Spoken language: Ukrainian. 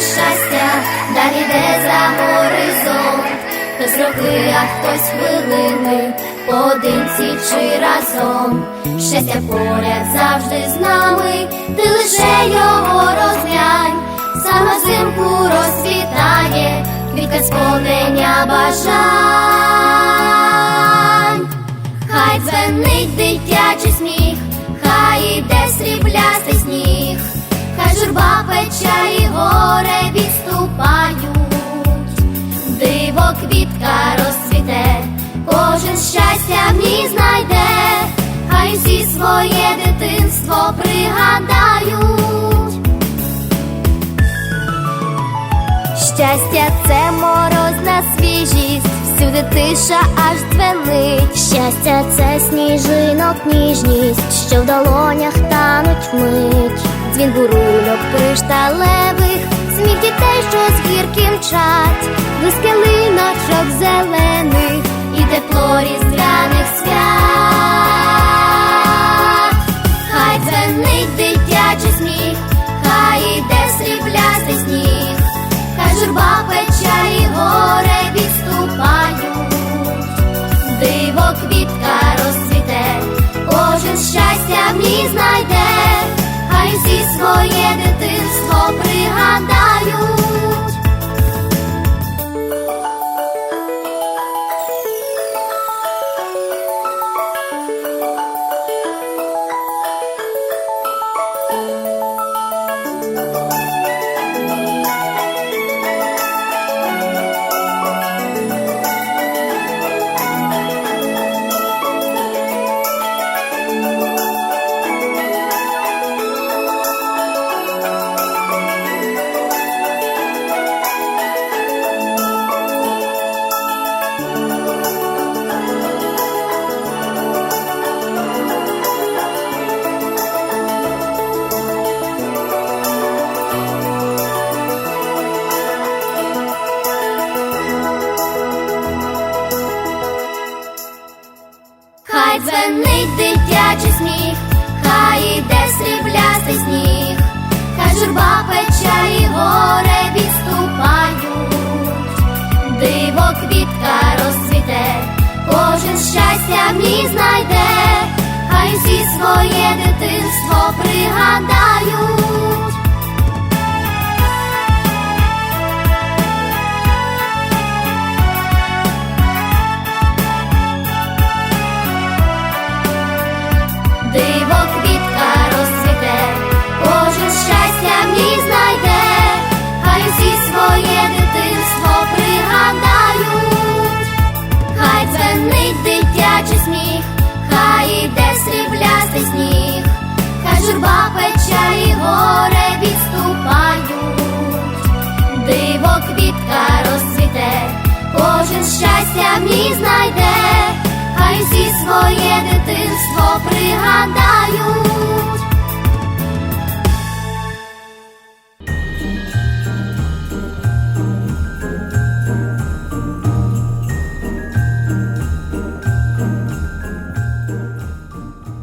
щастя, далі йде за горизонт. Хтось роки, а хтось хвилини, поодинці чи разом. Щастя поряд завжди з нами, ти лише його розглянь, саме взимку розцвітає, квітка сповнення бажань. Хай дзвенить дитячий квітка розцвіте, кожен щастя в ній знайде, хай всі своє дитинство пригадають. Щастя це морозна свіжість, всюди тиша аж дзвенить. Щастя це сніжинок ніжність, що в долонях тануть вмить. Дзвін бурульок кришталевих, сміх дітей, що з гірки мчать, близьке линочок зелених і тепло різдвяних свят. Хай дзвенить дитячий сміх, хай іде сріблястий сніг, хай журба печалі горе відступають, диво квітка розцвіте, кожен щастя в ній знайде, хай всі своє дитинство Хай дзвенить дитячий сміх, хай іде сріблястий сніг, хай журба печалі горе відступають, диво квітка розцвіте, кожен щастя в ній знайде, хай всі своє дитинство пригадають. Журба печалі горе відступають, диво квітка розцвіте, кожен щастя в ній знайде, хай всі своє дитинство пригадають.